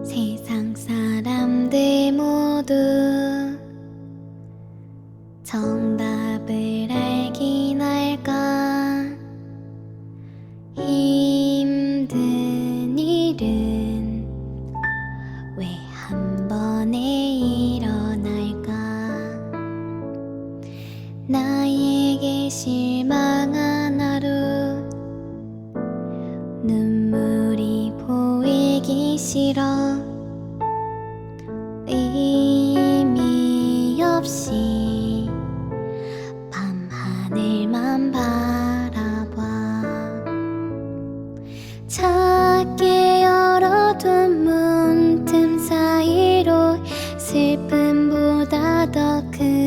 세상 사람들 모두 정답을 싫어. 의미 없이 밤 하늘만 바라봐. 작게 열어둔 문틈 사이로 슬픔보다 더큰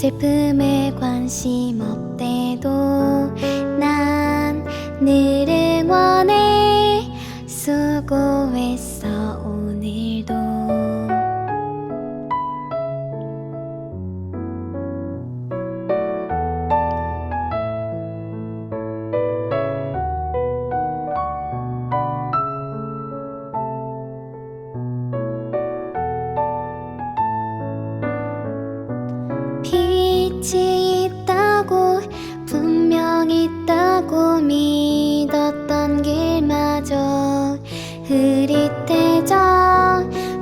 슬픔에 관심 없대도 난늘 빛이 있다고 분명히 있다고 믿었던 길마저 흐릿해져.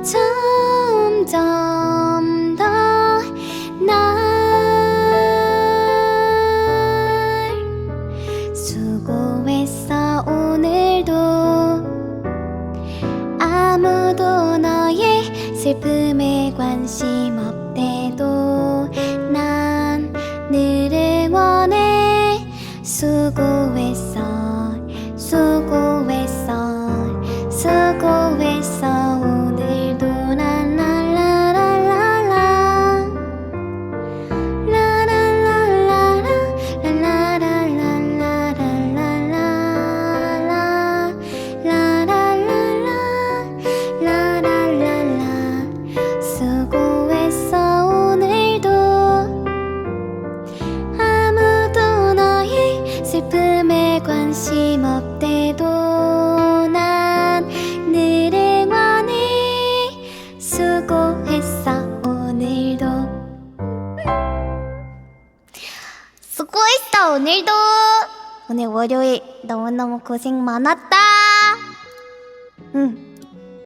점점 더날 수고했어 오늘도. 아무도 너의 슬픔에 관심 누구했어 슬픔에 관심 없대도 난 늘 응원해 수고했어 오늘도. 수고했어 오늘도. 오늘 월요일 너무너무 고생 많았다. 응